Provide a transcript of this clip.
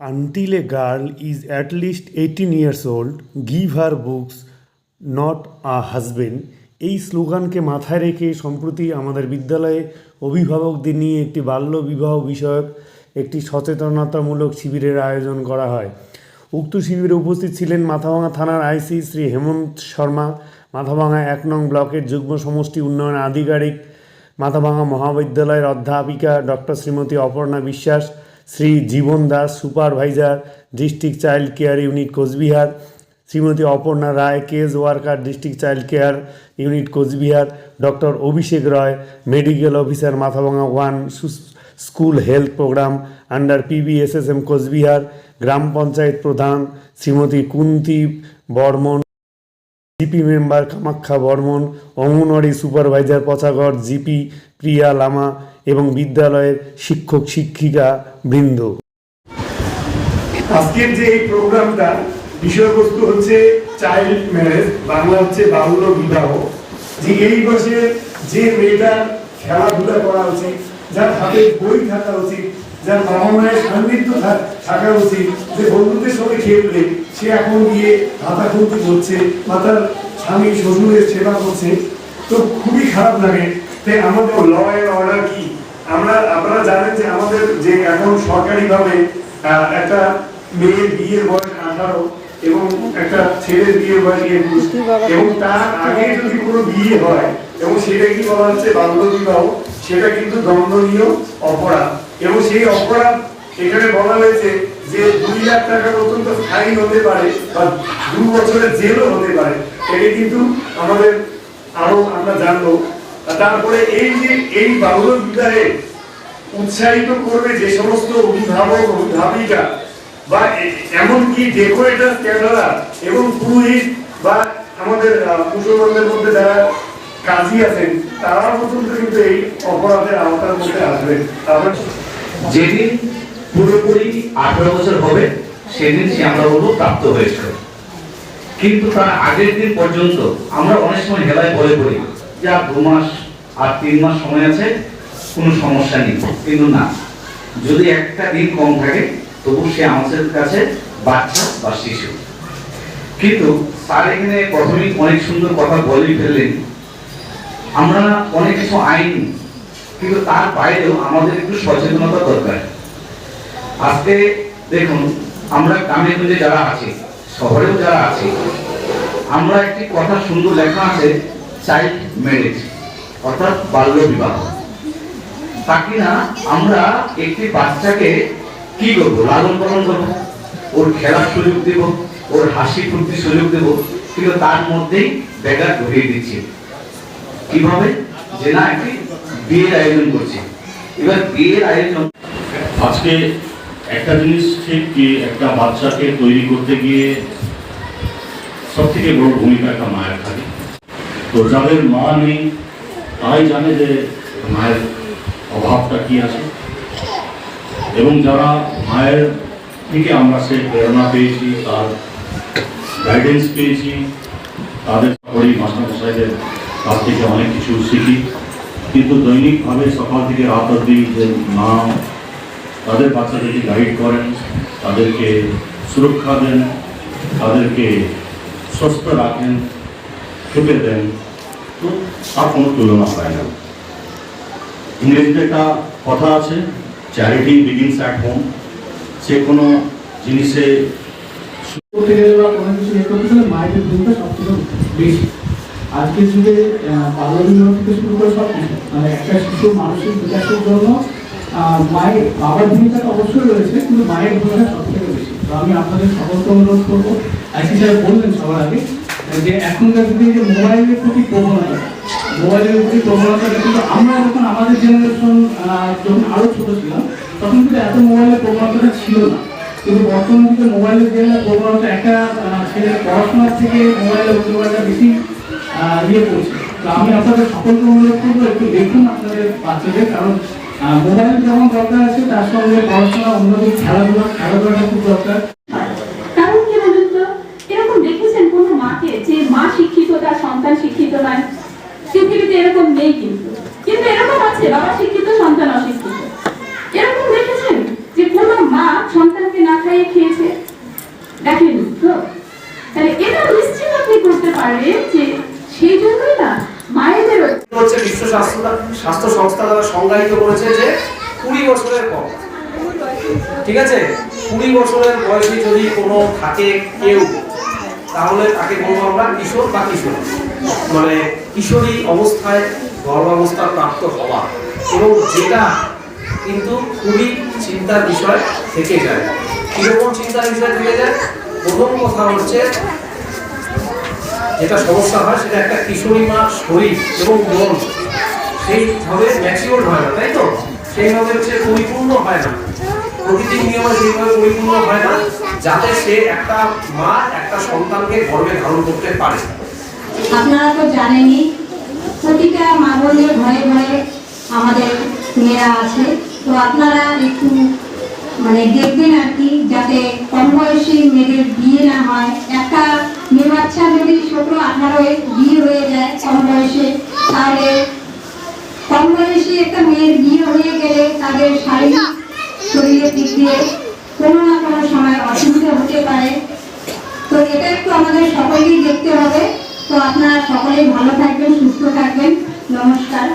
Until a girl is at least 18 years old, give her books, not a husband এই স্লোগানকে মাথায় রেখে সম্প্রতি আমাদের বিদ্যালয়ে অভিভাবকদের নিয়ে একটি বাল্য বিবাহ বিষয়ক একটি সচেতনতামূলক শিবিরের আয়োজন করা হয়। উক্ত শিবিরে উপস্থিত ছিলেন মাথাভাঙা থানার আইসি শ্রী হেমন্ত শর্মা মাথাভাঙা এক নং ব্লকের যুগ্ম সমষ্টি উন্নয়ন আধিকারিক মাথাভাঙা মহাবিদ্যালয়ের অধ্যাপিকা doctor Shrimati Aparna Biswas Shri Jiban Das supervisor, district child care unit Cooch Behar, Shrimati Aparna Roy case worker, district child care unit Cooch Behar, doctor Abhishek Roy, medical officer Mathabhanga one school health programme under PBSSM Cooch Behar, গ্রাম পঞ্চায়েত প্রধান Shrimati Kunti Barman GP member Kamakhya Barman anganwadi supervisor Pachagarh GP Priya Lama এবং বিদ্যালয়ের শিক্ষক শিক্ষিকা বৃন্দ। আজকের যে এই প্রোগ্রামটা, বিষয়বস্তু হচ্ছে চাইল্ড ম্যারেজ বাংলা হচ্ছে বাল্য বিবাহ। যে এই বয়সে যে মেয়েটা খেলাধুলা করা উচিত, যার হাতে বই থাকা উচিত যার বাবা মায়ের সান্নিধ্য থাকা উচিত। যে বন্ধুদের সঙ্গে খেলবে সে এখন গিয়ে হাতা খুলতি করছে বা তার স্বামী শ্বশুরের সেবা করছে। তো খুবই খারাপ লাগে। তাই আমাদের ল এন্ড অর্ডার কি? আমরা আপনারা জানেন যে আমাদের যে এখন সরকারিভাবে আহ, একটা মেয়ের বিয়ের বয়স আঠারো এবং একটা ছেলের বিয়ের বয়স একুশ। এবং তার আগে যদি কোনো বিয়ে হয় এবং সেটা কি বলা হচ্ছে? বাল্য বিবাহ সেটা কিন্তু দণ্ডনীয় অপরাধ। এবং সেই অপরাধ এখানে বলা হয়েছে যে দুই লাখ টাকা পর্যন্ত ফাইন হতে পারে বা দু বছরের জেলও হতে পারে। এটা কিন্তু আমাদের আরও আমরা জানব। তারপরে এই যে এই বাল্য বিবাহে উৎসাহিত করবে যে সমস্ত অভিভাবক, অভিভাবিকা বা এমনকি ডেকোরেটর ক্যামেরা এবং পুরোহিত বা আমাদের মুসলমানদের মধ্যে যারা কাজী আছেন তারা পর্যন্ত কিন্তু এই অপরাধের আওতার মধ্যে আসবে। যেদিন পুরোপুরি আঠারো বছর হবে, সেদিন সে আমরা বলব প্রাপ্ত হয়েছে। কিন্তু তার আগের দিন পর্যন্ত আমরা অনেক সময় হেলায় বলে যে আর দু মাস আর তিন মাস সময় আছে, কোনো সমস্যা নেই। কিন্তু না, যদি একটা দিন কম থাকে, তবু সে আমাদের কাছে বাচ্চা বা শিশু। কিন্তু তার এখানে প্রথমেই অনেক সুন্দর কথা বলেই ফেললেন আমরা অনেক কিছু আইন, কিন্তু তার বাইরেও আমাদের একটু সচেতনতা দরকার। আজকে দেখুন, আমরা গ্রামে যারা আছি, শহরেও যারা আছি, আমরা একটি কথা সুন্দর লেখা আছে, চাইল্ড ম্যারেজ, অর্থাৎ বাল্য বিবাহ। তা কিনা আমরা একটি বাচ্চাকে কি করব? লালন পালন করব? ওর খেলার সুযোগ দেব, ওর হাসি ফুর্তির সুযোগ দেব, কিন্তু তার মধ্যেই ব্যাঘাত ঢুকিয়ে দিচ্ছি। কীভাবে? যে না একটি বিয়ের আয়োজন করছি। এবার বিয়ের আয়োজন আজকে একটা জিনিস ঠিক কি, একটা বাচ্চাকে তৈরি করতে গিয়ে সব থেকে বড় ভূমিকা একটা মায়ের থাকে। তো যাদের মা নেই তাই জানে যে মায়ের অভাবটা কি আছে। এবং যারা মায়ের থেকে আমরা সে প্রেরণা পেয়েছি, তার গাইডেন্স পেয়েছি, তাদের করি মাস্টারমশাইদের তার থেকে অনেক কিছু শিখি। কিন্তু দৈনিকভাবে সকাল থেকে রাত অবধি যে মা তাদের বাচ্চাদেরকে গাইড করেন, তাদেরকে সুরক্ষা দেন, তাদেরকে সুস্থ রাখেন, খেতে দেন, তো তার কোনো তুলনা হয় না। ইংরেজিতে একটা কথা আছে চ্যারিটি বিগিনস অ্যাট হোম সে কোনো জিনিসে কোনো কিছু ভূমিকা বেশি। আজকের যুগে বাল্য থেকে শুরু করে সব মানে একটা শিশু মানসিক বিকাশের জন্য মায়ের বাবার ভূমিকাটা অবশ্যই রয়েছে, কিন্তু মায়ের ভূমিকা সব থেকে বেশি। তো আমি আপনাদের সকলকে অনুরোধ করব আইসি সাহেব বললেন সবার আগে, যে এখনকার দিনে যে মোবাইলের প্রতি প্রবণতা, মোবাইলের প্রতি প্রবণতাটা কিন্তু আমরা যখন আমাদের জেনারেশন যখন আরও ছোট ছিলাম, তখন কিন্তু এত মোবাইলের প্রবণতাটা ছিল না। কিন্তু বর্তমান যুগে মোবাইলের যে প্রবণতা একটা ছেলের পড়াশোনার থেকে মোবাইলের উপকারটা বেশি ইয়ে করছে। তো আমি আপনাদের সকলকে অনুরোধ করব, একটু দেখুন আপনাদের বাচ্চাদের, কারণ মোবাইল যেমন দরকার আছে, তার সঙ্গে পড়াশোনা অন্যদিকে খেলাধুলা, খেলাধুলাটা খুব দরকার। এরকম আছে, বাবা শিক্ষিত, সন্তান অশিক্ষিত। এরকম দেখেছেন যে কোনো মা সন্তানকে না খাই মেয়ে খেয়েছে? দেখেন তো? তাহলে এটা নিশ্চিত আপনি করতে পারবেন যে সেই জন্যই না মায়েদেরও হচ্ছে বিশ্ব স্বাস্থ্য স্বাস্থ্য সংস্থা দ্বারা সংজ্ঞায়িত করেছে যে কুড়ি বছরের কম ঠিক আছে? কুড়ি বছরের বয়সী যদি কোনো থাকে কেউ, তাহলে তাকে বলব আমরা কিশোর বা কিশোর। মানে কিশোরী অবস্থায় গর্ভাবস্থা প্রাপ্ত হওয়া। এবং যেটা কিন্তু খুবই চিন্তার বিষয় থেকে যায়। কীরকম চিন্তার বিষয় থেকে যায়? প্রথম কথা হচ্ছে যেটা সমস্যা হয় সেটা একটা কিশোরী মা শরীর এবং মন। সেইভাবে ম্যাচিওর হয় না, তাই তো? সেইভাবে হচ্ছে পরিপূর্ণ হয় না। প্রকৃতির নিয়মে সেইভাবে পরিপূর্ণ হয় না, যাতে সে একটা মা, একটা সন্তানকে গর্বে ধারণ করতে পারে। আপনারা তো জানেনই, প্রতিটা মা বোনের ঘরে ঘরে আমাদের মেয়েরা আছে। তো আপনারা একটু মানে দেখবেন আর কি, যাতে কম বয়সী মেয়েদের বিয়ে না হয়। একটা মেয়ে বাচ্চা যদি ছোট আঠারোয় বিয়ে হয়ে যায় কম বয়সে, তাহলে কম বয়সী একটা মেয়ের বিয়ে হয়ে গেলে তাদের শারীরিক শরীরের দিক দিয়ে কোনো না কোনো সময় অসুবিধা হতে পারে। তো এটা একটু আমাদের সকলেই দেখতে হবে। তো আপনারা সকলেই ভালো থাকবেন, সুস্থ থাকবেন। নমস্কার।